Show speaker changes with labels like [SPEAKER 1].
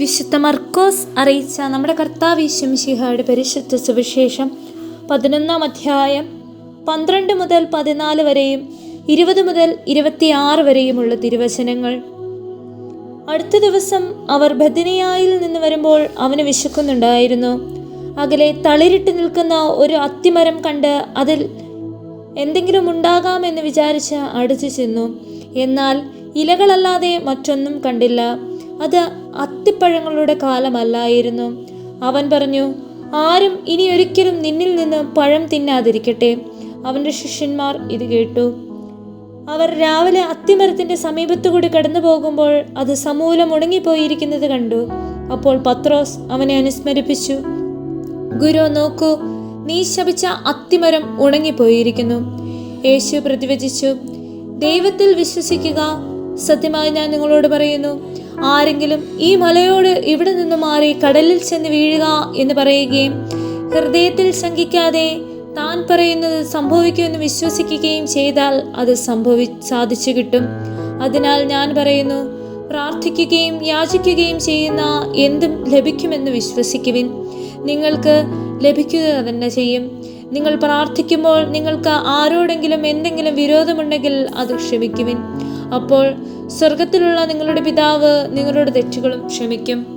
[SPEAKER 1] വിശുദ്ധ മർക്കോസ് അറിയിച്ച നമ്മുടെ കർത്താവ് ഈശ്വമിഷിഹയുടെ പരിശുദ്ധ സുവിശേഷം പതിനൊന്നാം അധ്യായം പന്ത്രണ്ട് മുതൽ പതിനാല് വരെയും ഇരുപത് മുതൽ ഇരുപത്തിയാറ് വരെയുമുള്ള തിരുവചനങ്ങൾ. അടുത്ത ദിവസം അവർ ബദനിയായിൽ നിന്ന് വരുമ്പോൾ അവന് വിശക്കുന്നുണ്ടായിരുന്നു. അകലെ തളിരിട്ട് നിൽക്കുന്ന ഒരു അത്തിമരം കണ്ട് അതിൽ എന്തെങ്കിലും ഉണ്ടാകാമെന്ന് വിചാരിച്ച് അടുത്തു ചെന്നു. എന്നാൽ ഇലകളല്ലാതെ മറ്റൊന്നും കണ്ടില്ല. അത് അത്തിപ്പഴങ്ങളുടെ കാലമല്ലായിരുന്നു. അവൻ പറഞ്ഞു ആരും ഇനി ഒരിക്കലും നിന്നിൽ നിന്ന് പഴം തിന്നാതിരിക്കട്ടെ. അവന്റെ ശിഷ്യന്മാർ ഇത് കേട്ടു. അവർ രാവിലെ അത്തിമരത്തിന്റെ സമീപത്തുകൂടി കടന്നു പോകുമ്പോൾ അത് സമൂലം ഉണങ്ങിപ്പോയിരിക്കുന്നത് കണ്ടു. അപ്പോൾ പത്രോസ് അവനെ അനുസ്മരിപ്പിച്ചു. ഗുരു നോക്കൂ നീ ശപിച്ച അത്തിമരം ഉണങ്ങിപ്പോയിരിക്കുന്നു. യേശു പ്രതിവചിച്ചു ദൈവത്തിൽ വിശ്വസിക്കുക സത്യമായി ഞാൻ നിങ്ങളോട് പറയുന്നു ആരെങ്കിലും ഈ മലയോട് ഇവിടെ നിന്ന് മാറി കടലിൽ ചെന്ന് വീഴുക എന്ന് പറയുകയും ഹൃദയത്തിൽ ശങ്കിക്കാതെ താൻ പറയുന്നത് സംഭവിക്കുമെന്ന് വിശ്വസിക്കുകയും ചെയ്താൽ അത് സംഭവി സാധിച്ചു കിട്ടും. അതിനാൽ ഞാൻ പറയുന്നു പ്രാർത്ഥിക്കുകയും യാചിക്കുകയും ചെയ്യുന്ന എന്തും ലഭിക്കുമെന്ന് വിശ്വസിക്കുവിൻ. നിങ്ങൾക്ക് ലഭിക്കുക തന്നെ ചെയ്യും. നിങ്ങൾ പ്രാർത്ഥിക്കുമ്പോൾ നിങ്ങൾക്ക് ആരോടെങ്കിലും എന്തെങ്കിലും വിരോധമുണ്ടെങ്കിൽ അത് ക്ഷമിക്കുവിൻ. അപ്പോൾ സ്വർഗത്തിലുള്ള നിങ്ങളുടെ പിതാവ് നിങ്ങളുടെ തെറ്റുകളും ക്ഷമിക്കും.